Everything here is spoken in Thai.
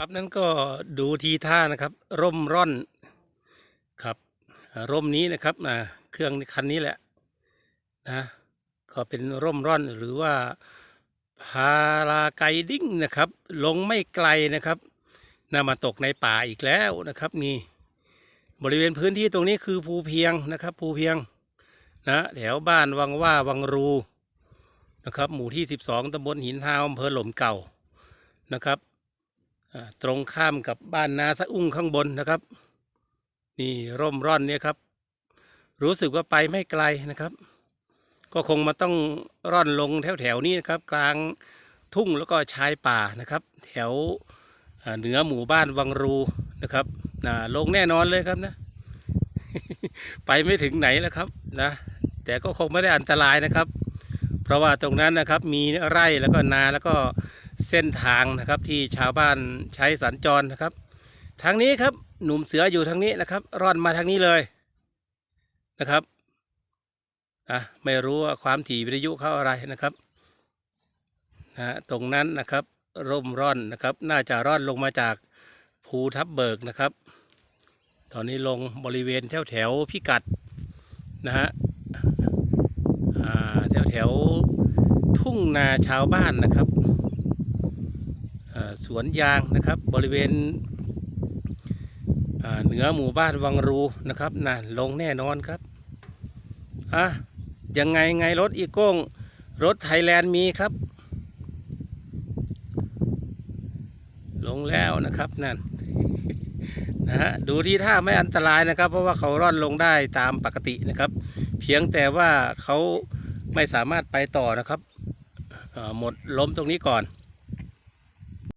ครับนั่นก็ดูทีท่านะครับ ร่มร่อนครับร่มนี้นะครับอ่าเครื่องคันนี้แหละนะก็เป็นร่มร่อนหรือว่าพาราไกดิ้งนะครับ ลงไม่ไกลนะครับนามาตกในป่าอีกแล้วนะครับนี่บริเวณพื้นที่ตรงนี้คือภูเพียงนะครับภูเพียงนะแถวบ้านวังว่าวังรูนะครับ หมู่ที่ 12ตำบลหินทาวอำเภอหล่มเก่านะครับ ตรงข้ามกับบ้านนาสะอุ้งข้างบนนะครับ นี่ร่มร่อนเนี่ยครับ รู้สึกว่าไปไม่ไกลนะครับ ก็คงมาต้องร่อนลงแถวแถวๆนี้นะครับ กลางทุ่งแล้วก็ชายป่านะครับ แถวเหนือหมู่บ้านวังรูนะครับนะลงแน่นอนเลยครับนะ ไปไม่ถึงไหนแล้วครับนะแต่ก็คงไม่ได้อันตรายนะครับ เพราะว่าตรงนั้นนะครับมีไร่แล้วก็นาแล้วก็ เส้นทางนะครับที่ชาวบ้านใช้สัญจรนะครับ ทางนี้ครับหนุ่มเสืออยู่ทางนี้นะครับ ร่อนมาทางนี้เลยนะครับอะไม่รู้ว่าความถี่วิทยุเขาอะไรนะครับนะตรงนั้นนะครับร่มร่อนนะครับ น่าจะร่อนลงมาจากภูทับเบิกนะครับ ตอนนี้ลงบริเวณแถวแถวพิกัดนะฮะอ่าแถวแถวทุ่งนาชาวบ้านนะครับ สวนยางนะครับบริเวณเหนือหมู่บ้านวังรูนะครับน่ะลงแน่นอนครับอะยังไงไงรถอีโก้งรถไทยแลนด์มีครับ ลงแล้วนะครับนั่นนะฮะดูที่ท่าไม่อันตรายนะครับ เพราะว่าเขาร่อนลงได้ตามปกตินะครับ เพียงแต่ว่าเขาไม่สามารถไปต่อนะครับหมดล้มตรงนี้ก่อน